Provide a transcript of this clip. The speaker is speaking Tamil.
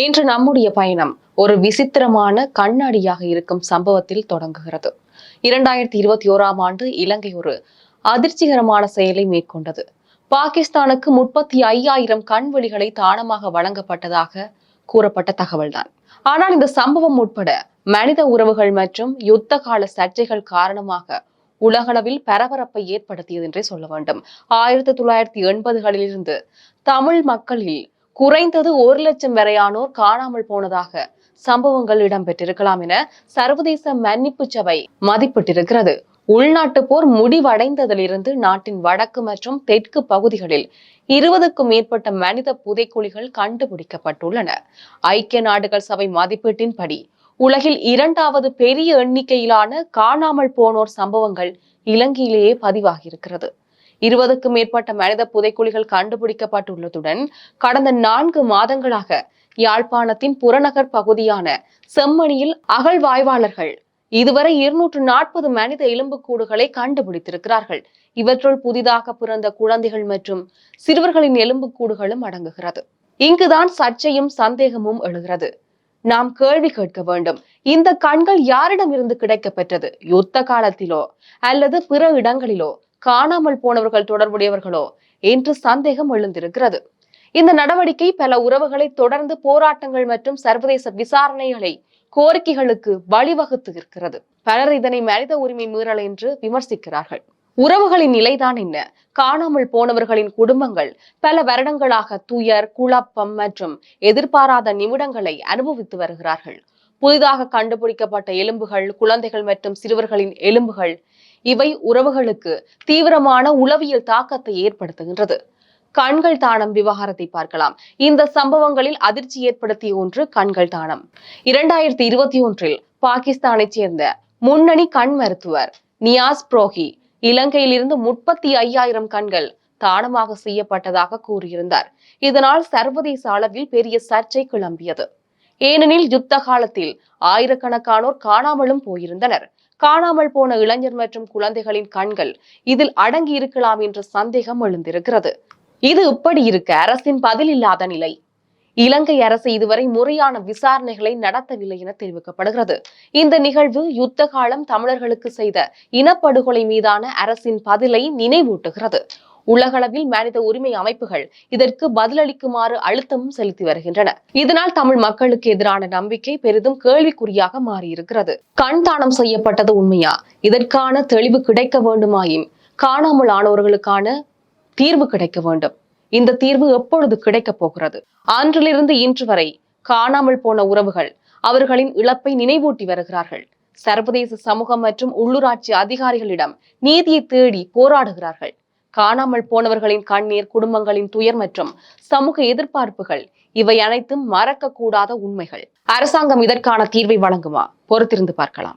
இன்று நம்முடைய பயணம் ஒரு விசித்திரமான கண்ணாடியாக இருக்கும் சம்பவத்தில் தொடங்குகிறது. இரண்டாயிரத்தி இருபத்தி ஓராம் ஆண்டு இலங்கை ஒரு அதிர்ச்சிகரமான செயலை மேற்கொண்டது. பாகிஸ்தானுக்கு முப்பத்தி ஐயாயிரம் கண்வெளிகளை தானமாக வழங்கப்பட்டதாக கூறப்பட்ட தகவல்தான். ஆனால் இந்த சம்பவம் உட்பட மனித உறவுகள் மற்றும் யுத்த கால சர்ச்சைகள் காரணமாக உலகளவில் பரபரப்பை ஏற்படுத்தியது என்றே சொல்ல வேண்டும். ஆயிரத்தி தொள்ளாயிரத்தி எண்பதுகளிலிருந்து தமிழ் மக்களில் குறைந்தது ஒரு லட்சம் வரையானோர் காணாமல் போனதாக சம்பவங்கள் இடம்பெற்றிருக்கலாம் என சர்வதேச மன்னிப்பு சபை மதிப்பிட்டிருக்கிறது. உள்நாட்டு போர் முடிவடைந்ததிலிருந்து நாட்டின் வடக்கு மற்றும் தெற்கு பகுதிகளில் இருபதுக்கும் மேற்பட்ட மனித புதைக்குழிகள் கண்டுபிடிக்கப்பட்டுள்ளன. ஐக்கிய நாடுகள் சபை மதிப்பீட்டின்படி உலகில் இரண்டாவது பெரிய எண்ணிக்கையிலான காணாமல் போனோர் சம்பவங்கள் இலங்கையிலேயே பதிவாகியிருக்கிறது. இருபதுக்கும் மேற்பட்ட மனித புதைக்குழிகள் கண்டுபிடிக்கப்பட்டுள்ளதுடன் கடந்த நான்கு மாதங்களாக யாழ்ப்பாணத்தின் புறநகர் பகுதியான செம்மணியில் அகழ்வாய்வாளர்கள் இதுவரை இருநூற்று நாற்பது மனித எலும்புக்கூடுகளை கண்டுபிடித்திருக்கிறார்கள். இவற்றுள் புதிதாக பிறந்த குழந்தைகள் மற்றும் சிறுவர்களின் எலும்புக்கூடுகளும் அடங்குகிறது. இங்குதான் சர்ச்சையும் சந்தேகமும் எழுகிறது. நாம் கேள்வி கேட்க வேண்டும். இந்த கண்கள் யாரிடம் இருந்து கிடைக்கப் பெற்றது யுத்த காலத்திலோ அல்லது பிற இடங்களிலோ? காணாமல் போனவர்கள் தொடர்புடையவர்களோ என்று சந்தேகம் எழுந்திருக்கிறது. இந்த நடவடிக்கை பல உறவுகளை தொடர்ந்து போராட்டங்கள் மற்றும் சர்வதேச விசாரணைகளை கோரிக்கைகளுக்கு வழிவகுத்து இருக்கிறது பலர் இதனை மனித உரிமை மீறல் என்று விமர்சிக்கிறார்கள். உறவுகளின் நிலைதான் என்ன? காணாமல் போனவர்களின் குடும்பங்கள் பல வருடங்களாக துயர் குழப்பம் மற்றும் எதிர்பாராத நிமிடங்களை அனுபவித்து வருகிறார்கள். புதிதாக கண்டுபிடிக்கப்பட்ட எலும்புகள் குழந்தைகள் மற்றும் சிறுவர்களின் எலும்புகள் இவை உறவுகளுக்கு தீவிரமான உளவியல் தாக்கத்தை ஏற்படுத்துகின்றது. கண்கள் தானம் விவகாரத்தை பார்க்கலாம். இந்த சம்பவங்களில் அதிர்ச்சி ஏற்படுத்திய ஒன்று கண்கள் தானம். இரண்டாயிரத்தி இருபத்தி ஒன்றில் பாகிஸ்தானைச் சேர்ந்த முன்னணி கண் மருத்துவர் நியாஸ் புரோஹி இலங்கையிலிருந்து முப்பத்தி ஐயாயிரம் கண்கள் தானமாக செய்யப்பட்டதாக கூறியிருந்தார். இதனால் சர்வதேச அளவில் பெரிய சர்ச்சை கிளம்பியது. ஏனெனில் யுத்த காலத்தில் ஆயிரக்கணக்கானோர் காணாமலும் போயிருந்தனர். காணாமல் போன இளைஞர் மற்றும் குழந்தைகளின் கண்கள் இதில் அடங்கி இருக்கலாம் என்ற சந்தேகம் எழுந்திருக்கிறது. இது இப்படி இருக்க அரசின் பதில் இல்லாத நிலை. இலங்கை அரசு இதுவரை முறையான விசாரணைகளை நடத்தவில்லை என தெரிவிக்கப்படுகிறது. இந்த நிகழ்வு யுத்த காலம் தமிழர்களுக்கு செய்த இனப்படுகொலை மீதான அரசின் பதிலை நினைவூட்டுகிறது. உலகளவில் மனித உரிமை அமைப்புகள் இதற்கு பதிலளிக்குமாறு அழுத்தமும் செலுத்தி வருகின்றன. இதனால் தமிழ் மக்களுக்கு எதிரான நம்பிக்கை பெரிதும் கேள்விக்குறியாக மாறியிருக்கிறது. கண் தானம் செய்யப்பட்டது உண்மையா? இதற்கான தெளிவு கிடைக்க வேண்டுமாயின் காணாமல் ஆனவர்களுக்கான தீர்வு கிடைக்க வேண்டும். இந்த தீர்வு எப்பொழுது கிடைக்கப் போகிறது? அன்றிலிருந்து இன்று வரை காணாமல் போன உறவுகள் அவர்களின் இழப்பை நினைவூட்டி வருகிறார்கள். சர்வதேச சமூகம் மற்றும் உள்ளூராட்சி அதிகாரிகளிடம் நீதியை தேடி போராடுகிறார்கள். காணாமல் போனவர்களின் கண்ணீர் குடும்பங்களின் துயர் மற்றும் சமூக எதிர்பார்ப்புகள் இவை அனைத்தும் மறக்க கூடாத உண்மைகள். அரசாங்கம் இதற்கான தீர்வை வழங்குமா? பொறுத்திருந்து பார்க்கலாம்.